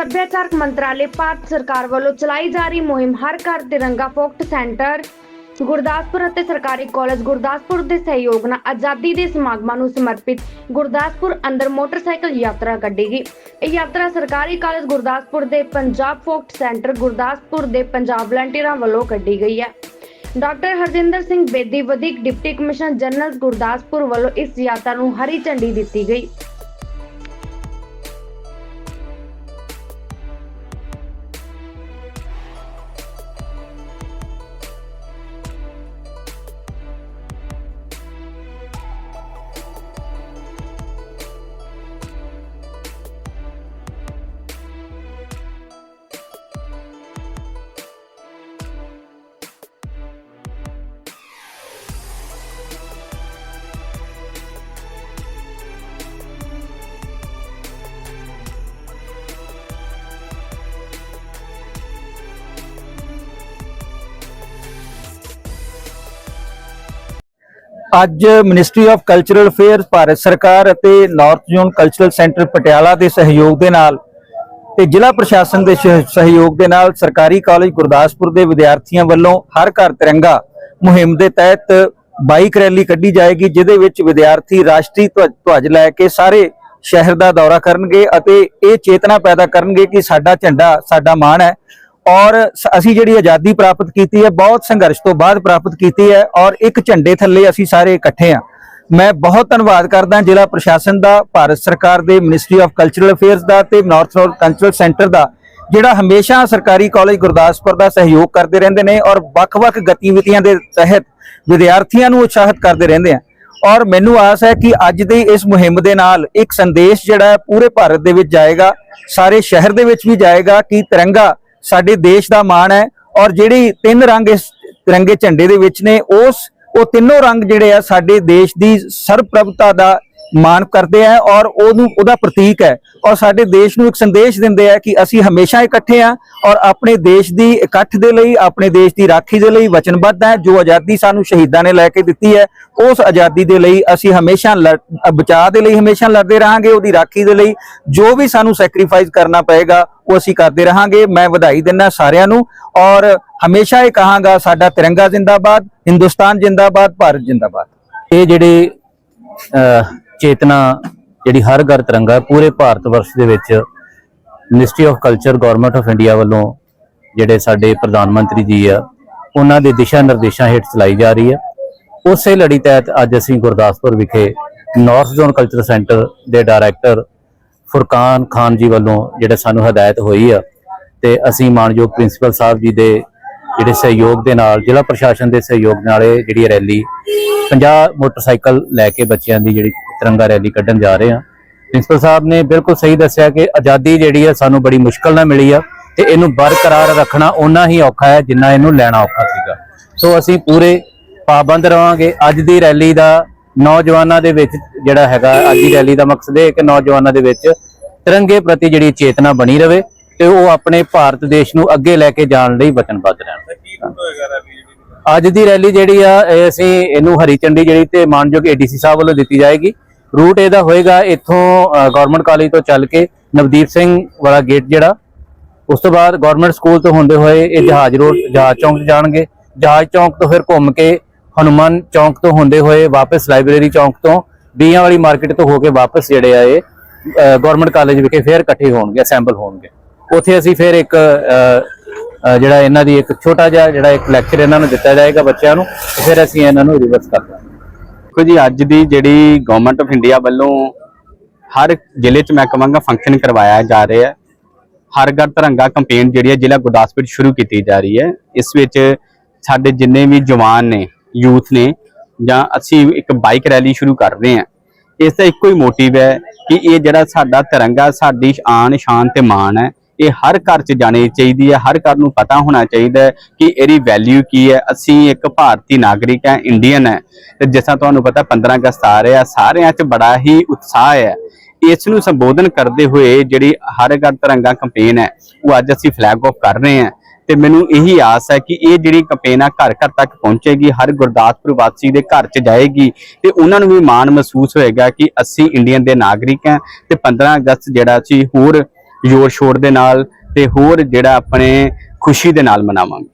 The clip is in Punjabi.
ਸੱਭਿਆਚਾਰਕ ਮੰਤਰਾਲੇ ਭਾਰਤ ਸਰਕਾਰ ਵੱਲੋਂ ਚਲਾਈ ਜਾ ਰਹੀ ਮੁਹਿੰਮ ਹਰ ਘਰ ਤਿਰੰਗਾ ਫੋਕਟ ਸੈਂਟਰ ਗੁਰਦਾਸਪੁਰ ਅਤੇ ਸਰਕਾਰੀ ਕਾਲਜ ਗੁਰਦਾਸਪੁਰ ਦੇ ਸਹਿਯੋਗ ਨਾਲ ਆਜ਼ਾਦੀ ਦੇ ਸਮਾਗਮਾਂ ਨੂੰ ਸਮਰਪਿਤ ਗੁਰਦਾਸਪੁਰ ਅੰਦਰ ਮੋਟਰਸਾਈਕਲ ਯਾਤਰਾ ਕੱਢੀ ਇਹ ਯਾਤਰਾ ਸਰਕਾਰੀ ਕਾਲਜ ਗੁਰਦਾਸਪੁਰ ਦੇ ਪੰਜਾਬ ਫੋਕਟ ਸੈਂਟਰ ਗੁਰਦਾਸਪੁਰ ਦੇ ਪੰਜਾਬ ਵਲੰਟੀਅਰਾਂ ਵੱਲੋਂ ਕੱਢੀ ਗਈ ਹੈ। ਡਾਕਟਰ ਹਰਜਿੰਦਰ ਸਿੰਘ ਬੇਦੀ, ਵਧੀਕ ਡਿਪਟੀ ਕਮਿਸ਼ਨਰ ਜਨਰਲ ਗੁਰਦਾਸਪੁਰ ਵੱਲੋਂ ਇਸ ਯਾਤਰਾ ਨੂੰ ਹਰੀ ਝੰਡੀ ਦਿੱਤੀ ਗਈ। ਅੱਜ ministry of cultural affairs Bharat ਸਰਕਾਰ ਅਤੇ north zone cultural centre Patiala ਦੇ ਸਹਿਯੋਗ ਦੇ ਨਾਲ ਤੇ ਜ਼ਿਲ੍ਹਾ ਪ੍ਰਸ਼ਾਸਨ ਦੇ ਸਹਿ- ਸਹਿਯੋਗ ਦੇ ਨਾਲ ਸਰਕਾਰੀ ਕਾਲਜ ਗੁਰਦਾਸਪੁਰ ਦੇ ਵਿਦਿਆਰਥੀਆਂ ਵੱਲੋਂ ਹਰ ਘਰ ਤਿਰੰਗਾ ਮੁਹਿੰਮ ਦੇ ਤਹਿਤ ਬਾਈਕ ਰੈਲੀ ਕੱਢੀ ਜਾਏਗੀ, ਜਿਹਦੇ ਵਿੱਚ ਵਿਦਿਆਰਥੀ ਰਾਸ਼ਟਰੀ ਧਵਜ ਧਵਜ ਲੈ ਕੇ ਸਾਰੇ ਸ਼ਹਿਰ ਦਾ ਦੌਰਾ ਕਰਨਗੇ ਅਤੇ ਇਹ ਚੇਤਨਾ ਪੈਦਾ ਕਰਨਗੇ ਕਿ ਸਾਡਾ ਝੰਡਾ, ਸਾਡਾ ਮਾਣ ਹੈ। ਔਰ ਅਸੀਂ ਜਿਹੜੀ ਆਜ਼ਾਦੀ ਪ੍ਰਾਪਤ ਕੀਤੀ ਹੈ, ਬਹੁਤ ਸੰਘਰਸ਼ ਤੋਂ ਬਾਅਦ ਪ੍ਰਾਪਤ ਕੀਤੀ ਹੈ ਔਰ ਇੱਕ ਝੰਡੇ ਥੱਲੇ ਅਸੀਂ ਸਾਰੇ ਇਕੱਠੇ ਹਾਂ। ਮੈਂ ਬਹੁਤ ਧੰਨਵਾਦ ਕਰਦਾ ਜ਼ਿਲ੍ਹਾ ਪ੍ਰਸ਼ਾਸਨ ਦਾ, ਭਾਰਤ ਸਰਕਾਰ ਦੇ ਮਿਨਿਸਟਰੀ ਆਫ ਕਲਚਰਲ ਅਫੇਅਰਸ ਦਾ ਤੇ ਨਾਰਥ ਰੋਡ ਕਲਚਰਲ ਸੈਂਟਰ ਦਾ, ਜਿਹੜਾ ਹਮੇਸ਼ਾ ਸਰਕਾਰੀ ਕਾਲਜ ਗੁਰਦਾਸਪੁਰ ਦਾ ਸਹਿਯੋਗ ਕਰਦੇ ਰਹਿੰਦੇ ਨੇ ਔਰ ਵੱਖ-ਵੱਖ ਗਤੀਵਿਧੀਆਂ ਦੇ ਤਹਿਤ ਵਿਦਿਆਰਥੀਆਂ ਨੂੰ ਉਤਸ਼ਾਹਿਤ ਕਰਦੇ ਰਹਿੰਦੇ ਆ। ਔਰ ਮੈਨੂੰ ਆਸ ਹੈ ਕਿ ਅੱਜ ਦੀ ਇਸ ਮੁਹਿੰਮ ਦੇ ਨਾਲ ਇੱਕ ਸੰਦੇਸ਼ ਜਿਹੜਾ ਪੂਰੇ ਭਾਰਤ ਦੇ ਵਿੱਚ ਜਾਏਗਾ, ਸਾਰੇ ਸ਼ਹਿਰ ਦੇ ਵਿੱਚ ਵੀ ਜਾਏਗਾ ਕਿ ਤਿਰੰਗਾ ਸਾਡੇ ਦੇਸ਼ ਦਾ ਮਾਣ ਹੈ ਔਰ ਜਿਹੜੀ ਤਿੰਨ ਰੰਗ ਇਸ ਤਿਰੰਗੇ ਝੰਡੇ ਦੇ ਵਿੱਚ ਨੇ, ਉਸ ਉਹ ਤਿੰਨੋਂ ਰੰਗ ਜਿਹੜੇ ਆ ਸਾਡੇ ਦੇਸ਼ ਦੀ ਸਰਬਪ੍ਰਭਤਾ ਦਾ ਮਾਣ ਕਰਦੇ ਆ ਔਰ ਉਹਨੂੰ, ਉਹਦਾ ਪ੍ਰਤੀਕ ਹੈ। ਔਰ ਸਾਡੇ ਦੇਸ਼ ਨੂੰ ਇੱਕ ਸੰਦੇਸ਼ ਦਿੰਦੇ ਆ ਕਿ ਅਸੀਂ ਹਮੇਸ਼ਾ ਇਕੱਠੇ ਆ ਔਰ ਆਪਣੇ ਦੇਸ਼ ਦੀ ਇਕੱਠ ਦੇ ਲਈ, ਆਪਣੇ ਦੇਸ਼ ਦੀ ਰਾਖੀ ਦੇ ਲਈ ਵਚਨਬੱਧ ਹੈ। ਜੋ ਆਜ਼ਾਦੀ ਸਾਨੂੰ ਸ਼ਹੀਦਾਂ ਨੇ ਲੈ ਕੇ ਦਿੱਤੀ ਹੈ, ਉਸ ਆਜ਼ਾਦੀ ਦੇ ਲਈ ਅਸੀਂ ਹਮੇਸ਼ਾ ਲੜ- ਬਚਾਅ ਦੇ ਲਈ ਹਮੇਸ਼ਾ ਲੜਦੇ ਰਹਾਂਗੇ। ਉਹਦੀ ਰਾਖੀ ਦੇ ਲਈ ਜੋ ਵੀ ਸਾਨੂੰ ਸੈਕਰੀਫਾਈਸ ਕਰਨਾ ਪਏਗਾ, ਉਹ ਅਸੀਂ ਕਰਦੇ ਰਹਾਂਗੇ। ਮੈਂ ਵਧਾਈ ਦਿੰਦਾ ਸਾਰਿਆਂ ਨੂੰ ਔਰ ਹਮੇਸ਼ਾ ਇਹ ਕਹਾਂਗਾ, ਸਾਡਾ ਤਿਰੰਗਾ ਜ਼ਿੰਦਾਬਾਦ, ਹਿੰਦੁਸਤਾਨ ਜ਼ਿੰਦਾਬਾਦ, ਭਾਰਤ ਜ਼ਿੰਦਾਬਾਦ। ਇਹ ਜਿਹੜੇ ਚੇਤਨਾ ਜਿਹੜੀ ਹਰ ਘਰ ਤਿਰੰਗਾ ਪੂਰੇ ਭਾਰਤ ਵਰਸ਼ ਦੇ ਵਿੱਚ ministry of culture government of India ਵੱਲੋਂ ਜਿਹੜੇ ਸਾਡੇ ਪ੍ਰਧਾਨ ਮੰਤਰੀ ਜੀ ਆ, ਉਹਨਾਂ ਦੇ ਦਿਸ਼ਾ ਨਿਰਦੇਸ਼ਾਂ ਹੇਠ ਚਲਾਈ ਜਾ ਰਹੀ ਹੈ ਉਸੇ ਲੜੀ ਤਹਿਤ ਅੱਜ ਅਸੀਂ ਗੁਰਦਾਸਪੁਰ ਵਿਖੇ ਨਾਰਥ ਜ਼ੋਨ ਕਲਚਰ ਸੈਂਟਰ ਦੇ ਡਾਇਰੈਕਟਰ ਫੁਰਕਾਨ ਖਾਨ ਜੀ ਵੱਲੋਂ ਜਿਹੜੇ ਸਾਨੂੰ ਹਦਾਇਤ ਹੋਈ ਆ, ਤੇ ਅਸੀਂ ਮਾਨਯੋਗ ਪ੍ਰਿੰਸੀਪਲ ਸਾਹਿਬ ਜੀ ਦੇ ਜਿਹੜੇ ਸਹਿਯੋਗ ਦੇ ਨਾਲ, ਜ਼ਿਲ੍ਹਾ ਪ੍ਰਸ਼ਾਸਨ ਦੇ ਸਹਿਯੋਗ ਨਾਲ ਇਹ ਜਿਹੜੀ ਰੈਲੀ 50 ਮੋਟਰਸਾਈਕਲ ਲੈ ਕੇ ਬੱਚਿਆਂ ਦੀ ਜਿਹੜੀ ਤਿਰੰਗਾ ਰੈਲੀ ਕੱਢਣ ਜਾ ਰਹੇ ਆ ਪ੍ਰਿੰਸੀਪਲ ਸਾਹਿਬ ਨੇ ਬਿਲਕੁਲ ਸਹੀ ਦੱਸਿਆ ਕਿ ਆਜ਼ਾਦੀ ਜਿਹੜੀ ਆ ਸਾਨੂੰ ਬੜੀ ਮੁਸ਼ਕਲ ਨਾਲ ਮਿਲੀ ਆ ਤੇ ਇਹਨੂੰ ਬਰਕਰਾਰ ਰੱਖਣਾ ਓਨਾ ਹੀ ਔਖਾ ਹੈ ਜਿੰਨਾ ਇਹਨੂੰ ਲੈਣਾ ਔਖਾ ਸੀਗਾ। ਸੋ ਅਸੀਂ ਪੂਰੇ ਪਾਬੰਦ ਰਵਾਂਗੇ। ਅੱਜ ਦੀ ਰੈਲੀ ਦਾ ਨੌਜਵਾਨਾਂ ਦੇ ਵਿੱਚ ਜਿਹੜਾ ਹੈਗਾ, ਅੱਜ ਦੀ ਰੈਲੀ ਦਾ ਮਕਸਦ ਇਹ ਹੈ ਕਿ ਨੌਜਵਾਨਾਂ ਦੇ ਵਿੱਚ ਤਿਰੰਗੇ ਪ੍ਰਤੀ ਜਿਹੜੀ ਚੇਤਨਾ ਬਣੀ ਰਵੇ। ਤੇ ਉਹ ਆਪਣੇ ਭਾਰਤ ਦੇਸ਼ ਨੂੰ ਅੱਗੇ ਲੈ ਕੇ ਜਾਣ ਲਈ ਵਚਨਬੱਧ ਰਹਿਣ ਅੱਜ ਦੀ ਰੈਲੀ ਜਿਹੜੀ ਆ ਅਸੀਂ ਇਹਨੂੰ ਹਰੀ ਝੰਡੀ ਜਿਹੜੀ ਤੇ ਮਾਨਯੋਗ ਏਡੀਸੀ ਸਾਹਿਬ ਵੱਲੋਂ ਦਿੱਤੀ ਜਾਏਗੀ। ਰੂਟ ਇਹਦਾ ਹੋਏਗਾ ਇੱਥੋਂ ਗਵਰਨਮੈਂਟ ਕਾਲਜ ਤੋਂ ਚੱਲ ਕੇ ਨਵਦੀਪ ਸਿੰਘ ਵਾਲਾ ਗੇਟ ਜਿਹੜਾ ਉਸ ਤੋਂ ਬਾਅਦ ਗਵਰਨਮੈਂਟ ਸਕੂਲ ਤੋਂ ਹੁੰਦੇ ਹੋਏ ਇਹ ਜਹਾਜ਼ ਰੋਡ ਜਹਾਜ਼ ਚੌਂਕ ਜਾਣਗੇ। ਜਹਾਜ਼ ਚੌਂਕ ਤੋਂ ਫਿਰ ਘੁੰਮ ਕੇ ਹਨੂਮਾਨ ਚੌਂਕ ਤੋਂ ਹੁੰਦੇ ਹੋਏ ਵਾਪਸ ਲਾਇਬ੍ਰੇਰੀ ਚੌਂਕ ਤੋਂ ਬੀਆਂ ਵਾਲੀ ਮਾਰਕੀਟ ਤੋਂ ਹੋ ਕੇ ਵਾਪਸ ਜਿਹੜੇ ਆ ਇਹ ਗਵਰਨਮੈਂਟ ਕਾਲਜ ਵਿਖੇ ਫਿਰ ਇਕੱਠੇ ਹੋਣਗੇ ਅਸੈਂਬਲ ਹੋਣਗੇ। ਉੱਥੇ ਅਸੀਂ ਫਿਰ ਇੱਕ ਜਿਹੜਾ ਇਹਨਾਂ ਦੀ ਇੱਕ ਛੋਟਾ ਜਿਹਾ ਜਿਹੜਾ ਇੱਕ ਲੈਕਚਰ ਇਹਨਾਂ ਨੂੰ ਦਿੱਤਾ ਜਾਏਗਾ ਬੱਚਿਆਂ ਨੂੰ, ਫਿਰ ਅਸੀਂ ਇਹਨਾਂ ਨੂੰ ਰਿਵਰਸ ਕਰ ਦਾਂਗੇ। ਦੇਖੋ ਜੀ, ਅੱਜ ਦੀ ਜਿਹੜੀ ਗਵਰਨਮੈਂਟ ਆਫ ਇੰਡੀਆ ਵੱਲੋਂ ਹਰ ਜ਼ਿਲ੍ਹੇ 'ਚ ਮੈਂ ਕਹਾਂਗਾ ਫੰਕਸ਼ਨ ਕਰਵਾਇਆ ਜਾ ਰਿਹਾ ਹੈ। ਹਰ ਘਰ ਤਿਰੰਗਾ ਕੰਪੇਨ ਜਿਹੜੀ ਹੈ ਜ਼ਿਲ੍ਹਾ ਗੁਰਦਾਸਪੁਰ 'ਚ ਸ਼ੁਰੂ ਕੀਤੀ ਜਾ ਰਹੀ ਹੈ। ਇਸ ਵਿੱਚ ਸਾਡੇ ਜਿੰਨੇ ਵੀ ਜਵਾਨ ਨੇ ਯੂਥ ਨੇ, ਜਾਂ ਅਸੀਂ ਇੱਕ ਬਾਈਕ ਰੈਲੀ ਸ਼ੁਰੂ ਕਰ ਰਹੇ ਹਾਂ। ਇਸ ਦਾ ਇੱਕੋ ਹੀ ਮੋਟਿਵ ਹੈ ਕਿ ਇਹ ਜਿਹੜਾ ਸਾਡਾ ਤਿਰੰਗਾ, ਸਾਡੀ ਆਨ ਸ਼ਾਨ ਤੇ ਮਾਣ ਹੈ। ਇਹ ਹਰ ਘਰ 'ਚ ਜਾਣੀ ਚਾਹੀਦੀ ਹੈ, ਹਰ ਘਰ ਨੂੰ ਪਤਾ ਹੋਣਾ ਚਾਹੀਦਾ ਹੈ ਕਿ ਇਹਦੀ ਵੈਲਿਊ ਕੀ ਹੈ। ਅਸੀਂ ਇੱਕ ਭਾਰਤੀ ਨਾਗਰਿਕ ਹੈ ਇੰਡੀਅਨ ਹੈ। ਤੇ ਜਿਸ ਤਰ੍ਹਾਂ ਤੁਹਾਨੂੰ ਪਤਾ 15 ਅਗਸਤ ਆ ਰਿਹਾ, ਸਾਰਿਆਂ 'ਚ ਬੜਾ ਹੀ ਉਤਸ਼ਾਹ ਹੈ। ਇਸ ਨੂੰ ਸੰਬੋਧਨ ਕਰਦੇ ਹੋਏ ਜਿਹੜੀ ਹਰ ਘਰ ਤਿਰੰਗਾ ਕੈਂਪੇਨ ਹੈ, ਉਹ ਅੱਜ ਅਸੀਂ ਫਲੈਗ ਆਫ ਕਰ ਰਹੇ ਹਾਂ। ਤੇ ਮੈਨੂੰ ਇਹੀ ਆਸ ਹੈ ਕਿ ਇਹ ਜਿਹੜੀ ਕੈਂਪੇਨ ਆ, ਘਰ ਘਰ ਤੱਕ ਪਹੁੰਚੇਗੀ, ਹਰ ਗੁਰਦਾਸਪੁਰ ਵਾਸੀ ਦੇ ਘਰ 'ਚ ਜਾਏਗੀ। ਤੇ ਉਹਨਾਂ ਨੂੰ ਵੀ ਮਾਣ ਮਹਿਸੂਸ ਹੋਏਗਾ ਕਿ ਅਸੀਂ ਇੰਡੀਅਨ ਦੇ ਨਾਗਰਿਕ ਹਾਂ। ਤੇ 15 ਅਗਸਤ ਜਿਹੜਾ ਸੀ, ਹੋਰ ਜ਼ੋਰ ਸ਼ੋਰ ਦੇ ਨਾਲ ਤੇ ਹੋਰ ਜਿਹੜਾ ਆਪਣੇ ਖੁਸ਼ੀ ਦੇ ਨਾਲ ਮਨਾਵਾਂਗੇ।